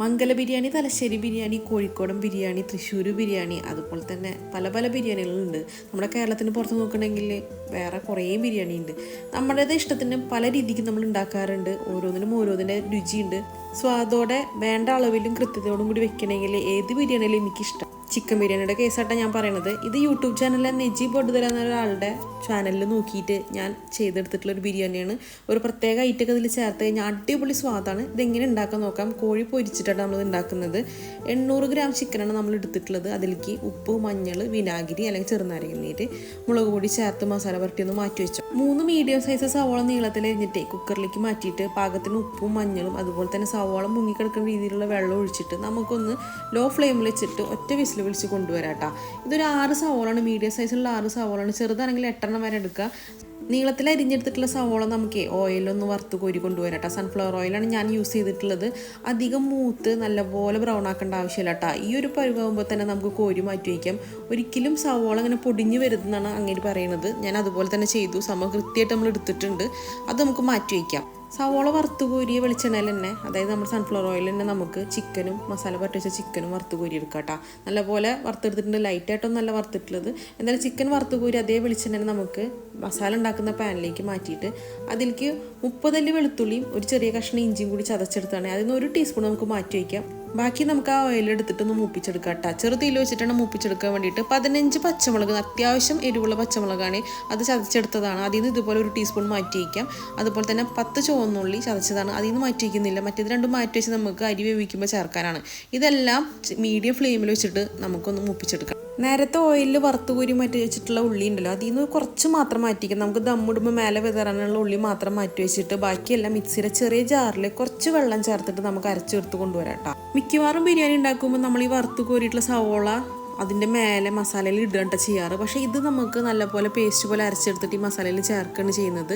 മംഗല ബിരിയാണി തലശ്ശേരി ബിരിയാണി കോഴിക്കോടൻ ബിരിയാണി തൃശ്ശൂർ ബിരിയാണി അതുപോലെ തന്നെ പല പല ബിരിയാണികളുണ്ട്. നമ്മുടെ കേരളത്തിന് പുറത്ത് നോക്കണമെങ്കിൽ വേറെ കുറേ ബിരിയാണി ഉണ്ട് നമ്മുടേത് ഇഷ്ടത്തിന് പല രീതിക്ക് നമ്മൾ ഉണ്ടാക്കാറുണ്ട്. ഓരോന്നിനും ഓരോന്നിന്റെ രുചിയുണ്ട്. സ്വാദോടെ വേണ്ട അളവിലും കൃത്യതയോടും കൂടി വെക്കണമെങ്കിൽ ഏത് ബിരിയാണിയിലും എനിക്കിഷ്ടം. ചിക്കൻ ബിരിയാണിയുടെ കേസായിട്ടാണ് ഞാൻ പറയണത്. ഇത് യൂട്യൂബ് ചാനലിലെ നെജി ബൊഡുതല എന്ന ഒരാളുടെ ചാനലിൽ നോക്കിയിട്ട് ഞാൻ ചെയ്തെടുത്തിട്ടുള്ള ഒരു ബിരിയാണിയാണ്. ഒരു പ്രത്യേക ഐറ്റൊക്കെ ഇതിൽ ചേർത്ത് കഴിഞ്ഞാൽ അടിപൊളി സ്വാദാണ്. ഇതെങ്ങനെ ഉണ്ടാക്കാൻ നോക്കാം. കോഴി പൊരിച്ചിട്ടാണ് നമ്മൾ ഉണ്ടാക്കുന്നത് എണ്ണൂറ് ഗ്രാം ചിക്കനാണ് നമ്മൾ എടുത്തിട്ടുള്ളത്. അതിലേക്ക് ഉപ്പ് മഞ്ഞൾ വിനാഗിരി അല്ലെങ്കിൽ ചെറുനാരങ്ങ നീര് മുളക് പൊടി ചേർത്ത് മസാല പുരട്ടി ഒന്ന് മാറ്റി വെച്ചു. മൂന്ന് മീഡിയം സൈസ് സവോള നീളത്തിൽ എരിഞ്ഞിട്ട് കുക്കറിലേക്ക് മാറ്റിയിട്ട് പാകത്തിന് ഉപ്പും മഞ്ഞളും അതുപോലെ തന്നെ സവോള മുങ്ങിക്കിടക്കുന്ന രീതിയിലുള്ള വെള്ളം ഒഴിച്ചിട്ട് നമുക്കൊന്ന് ലോ ഫ്ലെയിമിൽ വെച്ചിട്ട് ഒറ്റ വിസിൽ വിളിച്ച് കൊണ്ടുവരാം കേട്ടോ ഇതൊരു ആറ് സവോളാണ് മീഡിയം സൈസുള്ള ആറ് സവോളാണ്. ചെറുതാണെങ്കിൽ എട്ടെണ്ണം വരെ എടുക്കുക. നീളത്തിൽ അരിഞ്ഞെടുത്തിട്ടുള്ള സവോള നമുക്ക് ഓയിലൊന്ന് വറുത്ത് കോരി കൊണ്ടുവരാട്ടോ സൺഫ്ലവർ ഓയിലാണ് ഞാൻ യൂസ് ചെയ്തിട്ടുള്ളത്. അധികം മൂത്ത് നല്ലപോലെ ബ്രൗൺ ആക്കേണ്ട ആവശ്യമില്ല കേട്ടോ ഈ ഒരു പരുവാകുമ്പോൾ തന്നെ നമുക്ക് കോരി മാറ്റി വയ്ക്കാം. ഒരിക്കലും സവോള അങ്ങനെ പൊടിഞ്ഞു വരുന്നതാണ് അങ്ങനെ പറയുന്നത് ഞാൻ അതുപോലെ തന്നെ ചെയ്തു. സംഭവം കൃത്യമായിട്ട് നമ്മൾ എടുത്തിട്ടുണ്ട്. അത് നമുക്ക് മാറ്റി വയ്ക്കാം. സവോള വറുത്ത് കോരിയ വെളിച്ചെണ്ണയിൽ തന്നെ അതായത് നമ്മുടെ സൺഫ്ലവർ ഓയിൽ തന്നെ നമുക്ക് ചിക്കനും മസാല പറ്റിച്ച ചിക്കനും വറുത്ത് കോരി എടുക്കാം കേട്ടോ നല്ലപോലെ വറുത്തെടുത്തിട്ടുണ്ട് ലൈറ്റായിട്ടൊന്നും നല്ല വറുത്തിട്ടുള്ളത്. എന്തായാലും ചിക്കൻ വറുത്ത് കോരി അതേ വെളിച്ചെണ്ണ നമുക്ക് മസാല ഉണ്ടാക്കുന്ന പാനിലേക്ക് മാറ്റിയിട്ട് അതിലേക്ക് മുപ്പതല്ലി വെളുത്തുള്ളിയും ഒരു ചെറിയ കഷ്ണം ഇഞ്ചിയും കൂടി ചതച്ചെടുത്താണ് അതിൽ നിന്ന് ഒരു ടീസ്പൂൺ നമുക്ക് മാറ്റി വയ്ക്കാം ബാക്കി നമുക്ക് ആ ഓയിൽ എടുത്തിട്ടൊന്ന് മൂപ്പിച്ചെടുക്കാം കേട്ടോ. ചെറുതീയിൽ വെച്ചിട്ടാണ് മൂപ്പിച്ചെടുക്കാൻ വേണ്ടിയിട്ട് പതിനഞ്ച് പച്ചമുളക് അത്യാവശ്യം എരിവുള്ള പച്ചമുളകാണ് അത് ചതച്ചെടുത്തതാണ്. അതിൽ നിന്ന് ഇതുപോലെ ഒരു ടീസ്പൂൺ മാറ്റി വയ്ക്കാം അതുപോലെ തന്നെ പത്ത് ചുവന്നുള്ളി ചതച്ചതാണ്. അതിൽ നിന്ന് മാറ്റി വയ്ക്കുന്നില്ല മറ്റേത് രണ്ടും മാറ്റി വെച്ച് നമുക്ക് അരി വേവിക്കുമ്പോൾ ചേർക്കാനാണ്. ഇതെല്ലാം മീഡിയം ഫ്ലെയിമിൽ വെച്ചിട്ട് നമുക്കൊന്ന് മൂപ്പിച്ചെടുക്കാം. നേരത്തെ ഓയിലിൽ വറുത്ത് കൂരി മാറ്റി വെച്ചിട്ടുള്ള ഉള്ളി ഉണ്ടല്ലോ. അതിൽ നിന്ന് കുറച്ച് മാത്രം മാറ്റിക്കാം നമുക്ക് ദമ്മിടുമ്പോൾ മേലെ വിതറാനുള്ള ഉള്ളി മാത്രം മാറ്റി വെച്ചിട്ട് ബാക്കിയെല്ലാം മിക്സിയുടെ ചെറിയ ജാറിൽ കുറച്ച് വെള്ളം ചേർത്തിട്ട് നമുക്ക് അരച്ചെടുത്ത് കൊണ്ടുവരാം കേട്ടോ മിക്കവാറും ബിരിയാണി ഉണ്ടാക്കുമ്പോൾ നമ്മൾ ഈ വറുത്ത് കോരിയിട്ടുള്ള സവോള അതിന്റെ മേലെ മസാലയിൽ ഇടുകണ്ട ചെയ്യാറ്. പക്ഷേ ഇത് നമുക്ക് നല്ലപോലെ പേസ്റ്റ് പോലെ അരച്ചെടുത്തിട്ട് ഈ മസാലയിൽ ചേർക്കുകയാണ് ചെയ്യുന്നത്.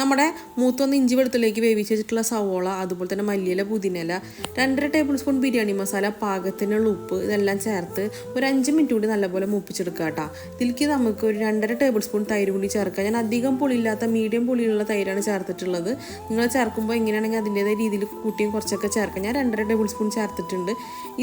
നമ്മുടെ മൂത്തൊന്ന് ഇഞ്ചി വെളുത്തുള്ളിലേക്ക് വേവിച്ച് വെച്ചിട്ടുള്ള സവോള അതുപോലെ തന്നെ മല്ലിയില പുതിനയില രണ്ടര ടേബിൾ സ്പൂൺ ബിരിയാണി മസാല പാകത്തിനുള്ള ഉപ്പ് ഇതെല്ലാം ചേർത്ത് ഒരു അഞ്ച് മിനിറ്റ് കൂടി നല്ലപോലെ മൂപ്പിച്ചെടുക്കുക കേട്ടോ. ഇതിലേക്ക് നമുക്ക് ഒരു രണ്ടര ടേബിൾ സ്പൂൺ തൈര് കൂടി ചേർക്കാം. ഞാൻ അധികം പുളിയില്ലാത്ത മീഡിയം പുളിയുള്ള തൈരാണ് ചേർത്തിട്ടുള്ളത്. നിങ്ങൾ ചേർക്കുമ്പോൾ എങ്ങനെയാണെങ്കിൽ അതിന്റേതായ രീതിയിൽ കൂട്ടിയും കുറച്ചൊക്കെ ചേർക്കാം. ഞാൻ രണ്ടര ടേബിൾ സ്പൂൺ ചേർത്തിട്ടുണ്ട്.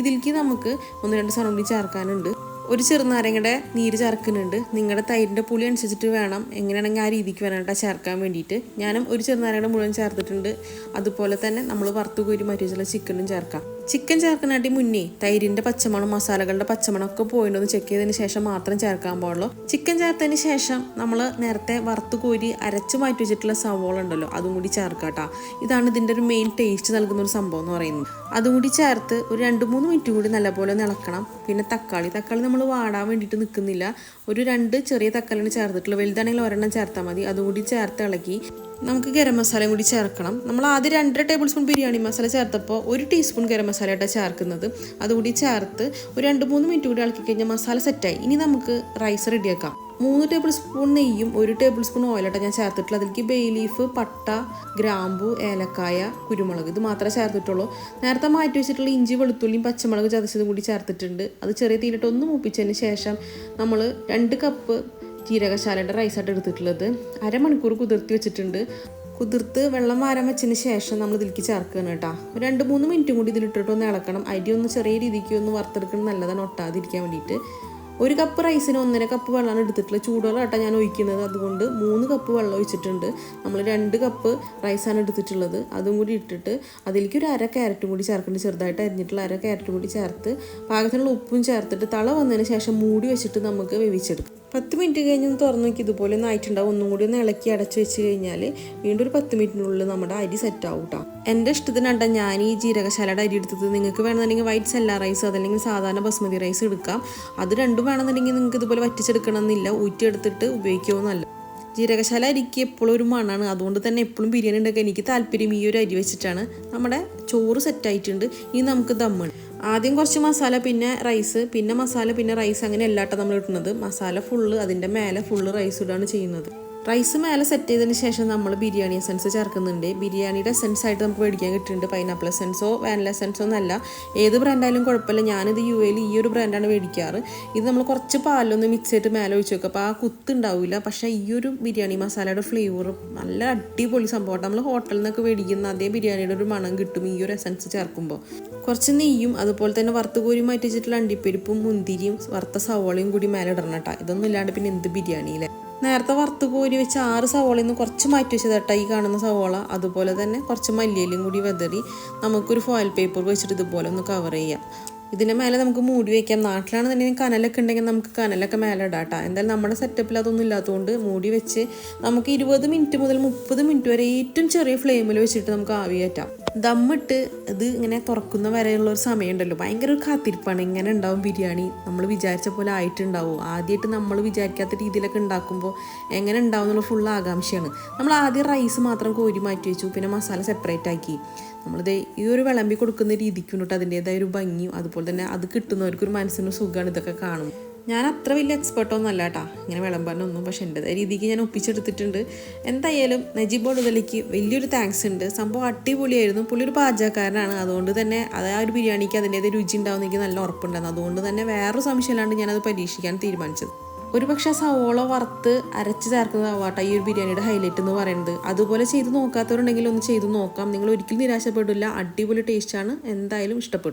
ഇതിലേക്ക് നമുക്ക് ഒന്ന് രണ്ട് സാധനം കൂടി ചേർക്കാനുണ്ട്. ഒരു ചെറുനാരങ്ങയുടെ നീര് ചേർക്കുന്നുണ്ട്. നിങ്ങളുടെ തൈരിന്റെ പുളി അനുസരിച്ചിട്ട് വേണം. എങ്ങനെയാണെങ്കിൽ ആ രീതിക്ക് വേണം ചേർക്കാൻ വേണ്ടിയിട്ട്. ഞാനും ഒരു ചെറുനാരങ്ങയുടെ മുഴുവൻ ചേർത്തിട്ടുണ്ട്. അതുപോലെ തന്നെ നമ്മൾ വറുത്ത് കോരി മാറ്റി ചിക്കനും ചേർക്കാം. ചിക്കൻ ചേർക്കാനായിട്ട് മുന്നേ തൈരിന്റെ പച്ചമണം മസാലകളുടെ പച്ചമണം ഒക്കെ എന്ന് ചെക്ക് ചെയ്തതിന് ശേഷം മാത്രം ചേർക്കാൻ പാടുള്ളൂ. ചിക്കൻ ചേർത്തതിന് ശേഷം നമ്മൾ നേരത്തെ വറുത്ത് കോരി അരച്ച് മാറ്റി വെച്ചിട്ടുള്ള സവോള ഉണ്ടല്ലോ അതും കൂടി ചേർക്കാം ഇതാണ് ഇതിന്റെ ഒരു മെയിൻ ടേസ്റ്റ് നൽകുന്ന ഒരു സംഭവം എന്ന് പറയുന്നത്. അതും കൂടി ചേർത്ത് ഒരു രണ്ട് മൂന്ന് മിനിറ്റ് കൂടി നല്ലപോലെ ഇളക്കണം. പിന്നെ തക്കാളി തക്കാളി നമ്മൾ വാടാൻ വേണ്ടിയിട്ട് നിൽക്കുന്നില്ല ഒരു രണ്ട് ചെറിയ തക്കാളിയാണ് ചേർത്തിട്ടുള്ളത്. വലുതാണെങ്കിൽ ഒരെണ്ണം ചേർത്താൽ മതി. അതും കൂടി ചേർത്ത് ഇളക്കി നമുക്ക് ഗരം മസാലയും കൂടി ചേർക്കണം. നമ്മൾ ആദ്യം രണ്ടര ടേബിൾ സ്പൂൺ ബിരിയാണി മസാല ചേർത്തപ്പോൾ ഒരു ടീസ്പൂൺ ഗരം മസാല ആയിട്ടാണ് ചേർക്കുന്നത്. അതുകൂടി ചേർത്ത് ഒരു രണ്ട് മൂന്ന് മിനിറ്റ് കൂടി ഇളക്കി കഴിഞ്ഞാൽ മസാല സെറ്റായി ഇനി നമുക്ക് റൈസ് റെഡിയാക്കാം മൂന്ന് ടേബിൾ സ്പൂൺ നെയ്യും ഒരു ടേബിൾ സ്പൂൺ ഓയിലായിട്ടാണ് ഞാൻ ചേർത്തിട്ടുള്ളത്. അതിലേക്ക് ബേ ലീഫ് പട്ട ഗ്രാമ്പു ഏലക്കായ കുരുമുളക് ഇത് മാത്രമേ ചേർത്തിട്ടുള്ളൂ. നേരത്തെ മാറ്റി വെച്ചിട്ടുള്ള ഇഞ്ചി വെളുത്തുള്ളിയും പച്ചമുളക് ചതച്ചതും കൂടി ചേർത്തിട്ടുണ്ട്. അത് ചെറിയ തീയിലിട്ട് ഒന്ന് മൂപ്പിച്ചതിന് ശേഷം നമ്മൾ രണ്ട് കപ്പ് ജീരകശാലയുടെ റൈസായിട്ട് എടുത്തിട്ടുള്ളത്. അരമണിക്കൂർ കുതിർത്തി വെച്ചിട്ടുണ്ട്. കുതിർത്ത് വെള്ളം വാരം വെച്ചതിന് ശേഷം നമ്മൾ ഇതിലേക്ക് ചേർക്കുകയാണ് കേട്ടോ. ഒരു രണ്ട് മൂന്ന് മിനിറ്റും കൂടി ഇതിലിട്ടിട്ട് ഒന്ന് ഇളക്കണം. അരി ഒന്ന് ചെറിയ രീതിക്ക് ഒന്ന് വറുത്തെടുക്കണം. നല്ലതാണ് ഒട്ടാതിരിക്കാൻ വേണ്ടിയിട്ട്. ഒരു കപ്പ് റൈസിന് ഒന്നര കപ്പ് വെള്ളമാണ് എടുത്തിട്ടുള്ളത്. ചൂടുവെള്ളം കേട്ടോ ഞാൻ ഒഴിക്കുന്നത്. അതുകൊണ്ട് മൂന്ന് കപ്പ് വെള്ളം ഒഴിച്ചിട്ടുണ്ട്. നമ്മൾ രണ്ട് കപ്പ് റൈസാണ് എടുത്തിട്ടുള്ളത്. അതും കൂടി ഇട്ടിട്ട് അതിലേക്ക് ഒരു അര ക്യാരറ്റും കൂടി ചേർക്കേണ്ടത് ചെറുതായിട്ട് അരിഞ്ഞിട്ടുള്ള അര ക്യാരറ്റും കൂടി ചേർത്ത് പാകത്തിനുള്ള ഉപ്പും ചേർത്തിട്ട് തള വന്നതിന് ശേഷം മൂടി വെച്ചിട്ട് നമുക്ക് വേവിച്ചെടുക്കാം. പത്ത് മിനിറ്റ് കഴിഞ്ഞ് ഒന്ന് തുറന്നു നോക്കി ഇതുപോലെ ഒന്ന് ആയിട്ടുണ്ടാവും. ഒന്നും കൂടി ഒന്ന് ഇളക്കി അടച്ച് വെച്ച് കഴിഞ്ഞാൽ വീണ്ടും ഒരു പത്ത് മിനിറ്റിനുള്ളിൽ നമ്മുടെ അരി സെറ്റ് ആവും കേട്ടോ എന്റെ ഇഷ്ടത്തിനാണ്ട ഞാൻ ഈ ജീരകശാലയുടെ അരി എടുത്തത് നിങ്ങൾക്ക് വേണമെന്നുണ്ടെങ്കിൽ വൈറ്റ് സെല്ല റൈസ് അതല്ലെങ്കിൽ സാധാരണ ബസ്മതി റൈസ് എടുക്കാം. അത് രണ്ടും വേണമെന്നുണ്ടെങ്കിൽ നിങ്ങൾക്ക് ഇതുപോലെ വറ്റിച്ചെടുക്കണം എന്നില്ല ഊറ്റിയെടുത്തിട്ട് ഉപയോഗിക്കുമോ നല്ല. ജീരകശാല അരിക്ക് എപ്പോഴും ഒരു മണ്ണാണ് അതുകൊണ്ട് തന്നെ എപ്പോഴും ബിരിയാണി ഉണ്ടാക്കാൻ എനിക്ക് താല്പര്യം ഈ ഒരു അരി വെച്ചിട്ടാണ്. നമ്മുടെ ചോറ് സെറ്റായിട്ടുണ്ട് ഇനി നമുക്ക് ദമ്മാണ് ആദ്യം കുറച്ച് മസാല പിന്നെ റൈസ് പിന്നെ മസാല പിന്നെ റൈസ് അങ്ങനെ എല്ലാട്ടോ നമ്മൾ ഇടുന്നത്. മസാല ഫുള്ള് അതിന്റെ മേലെ ഫുള്ള് റൈസ് ഇടാണ് ചെയ്യുന്നത്. റൈസ് മേലെ സെറ്റ് ചെയ്തതിന് ശേഷം നമ്മൾ ബിരിയാണി എസൻസ് ചേർക്കുന്നുണ്ട്. ബിരിയാണിയുടെ എസൻസ് ആയിട്ട് നമുക്ക് മേടിക്കാൻ കിട്ടുന്നുണ്ട്. പൈനാപ്പിൾ എസൻസോ വാനില എസൻസോ എന്നല്ല. ഏത് ബ്രാൻഡായാലും കുഴപ്പമില്ല. ഞാനിത് യു എയിൽ ഈ ഒരു ബ്രാൻഡാണ് മേടിക്കാറ്. ഇത് നമ്മൾ കുറച്ച് പാലൊന്ന് മിക്സ് ചെയ്തിട്ട് മേലെ ഒഴിച്ച് വെക്കും. അപ്പോൾ ആ കുത്ത് ഉണ്ടാവില്ല പക്ഷേ ഈ ഒരു ബിരിയാണി മസാലയുടെ ഫ്ലേവർ നല്ല അടിപൊളി സംഭവമാണ്. നമ്മൾ ഹോട്ടലിൽ നിന്നൊക്കെ മേടിക്കുന്ന അതേ ബിരിയാണിയുടെ ഒരു മണം കിട്ടും ഈ ഒരു എസൻസ് ചേർക്കുമ്പോൾ കുറച്ച് നെയ്യും അതുപോലെ തന്നെ വറുത്ത് കോരി മാറ്റി വെച്ചിട്ടുള്ള അണ്ടിപ്പരിപ്പും മുന്തിരിയും വറുത്ത സവോളയും കൂടി മേലെ ഇടണം കേട്ടോ. ഇതൊന്നും ഇല്ലാണ്ട് പിന്നെ എന്ത് ബിരിയാണിയിലെ? നേരത്തെ വറുത്ത് കോരി വെച്ച ആറ് സവോളയിൽ നിന്ന് കുറച്ച് മാറ്റി വെച്ചത് കേട്ടോ ഈ കാണുന്ന സവോള. അതുപോലെ തന്നെ കുറച്ച് മല്ലിയിലും കൂടി വെതറി നമുക്കൊരു ഫോയിൽ പേപ്പർ വെച്ചിട്ട് ഇതുപോലെ ഒന്ന് കവർ ചെയ്യാം. ഇതിന്റെ മേലെ നമുക്ക് മൂടി വയ്ക്കാം നാട്ടിലാണ് തന്നെ കനലൊക്കെ ഉണ്ടെങ്കിൽ നമുക്ക് കനലൊക്കെ മേലെ ഇടാം കേട്ടോ എന്തായാലും നമ്മുടെ സെറ്റപ്പിൽ അതൊന്നും ഇല്ലാത്തതുകൊണ്ട് മൂടി വെച്ച് നമുക്ക് ഇരുപത് മിനിറ്റ് മുതൽ മുപ്പത് മിനിറ്റ് വരെ ഏറ്റവും ചെറിയ ഫ്ലെയിമിൽ വെച്ചിട്ട് നമുക്ക് ആവി കയറ്റാം. ദമ്മിട്ട് ഇത് ഇങ്ങനെ തുറക്കുന്ന വരെയുള്ള ഒരു സമയമുണ്ടല്ലോ ഭയങ്കര ഒരു കാത്തിരിപ്പാണ്. ഇങ്ങനെ ഉണ്ടാവും ബിരിയാണി. നമ്മൾ വിചാരിച്ച പോലെ ആയിട്ടുണ്ടാവും. ആദ്യമായിട്ട് നമ്മൾ വിചാരിക്കാത്ത രീതിയിലൊക്കെ ഉണ്ടാക്കുമ്പോൾ എങ്ങനെ ഉണ്ടാവും എന്നുള്ള ഫുൾ ആകാംക്ഷയാണ്. നമ്മൾ ആദ്യം റൈസ് മാത്രം കോരി മാറ്റി വെച്ചു. പിന്നെ മസാല സെപ്പറേറ്റ് ആക്കി. നമ്മളിത് ഈ ഒരു വിളമ്പി കൊടുക്കുന്ന രീതിക്ക് വേണ്ടിയിട്ട് അതിന്റെതായ ഒരു ഭംഗിയും അതുപോലെ തന്നെ അത് കിട്ടുന്നവർക്ക് ഒരു മനസ്സിന് സുഖമാണ് ഇതൊക്കെ കാണും ഞാൻ അത്ര വലിയ എക്സ്പെർട്ടൊന്നും അല്ല കേട്ടാ ഇങ്ങനെ വിളമ്പാനൊന്നും പക്ഷെ എന്റെ രീതിക്ക് ഞാൻ ഒപ്പിച്ചെടുത്തിട്ടുണ്ട്. എന്തായാലും നജീബ് ഒടുതലിക്ക് വലിയൊരു താങ്ക്സ് ഉണ്ട്. സംഭവം അടിപൊളിയായിരുന്നു. പുള്ളി ഒരു പാചകക്കാരനാണ്. അതുകൊണ്ട് തന്നെ അത് ആ ഒരു ബിരിയാണിക്ക് അതിന്റെതായ രുചി ഉണ്ടാവും എനിക്ക് നല്ല ഉറപ്പുണ്ടായിരുന്നു. അതുകൊണ്ട് തന്നെ വേറൊരു സംശയമില്ലാണ്ട് ഞാനത് പരീക്ഷിക്കാൻ തീരുമാനിച്ചത്. ഒരു പക്ഷേ സവോള വറുത്ത് അരച്ച് ചേർക്കുന്നതാവാട്ടെ ഈ ഒരു ബിരിയാണിയുടെ ഹൈലൈറ്റ് എന്ന് പറയുന്നത്. അതുപോലെ ചെയ്ത് നോക്കാത്തവരുണ്ടെങ്കിൽ ഒന്ന് ചെയ്ത് നോക്കാം. നിങ്ങൾ ഒരിക്കലും നിരാശപ്പെടില്ല. അടിപൊളി ടേസ്റ്റാണ് എന്തായാലും ഇഷ്ടപ്പെടും.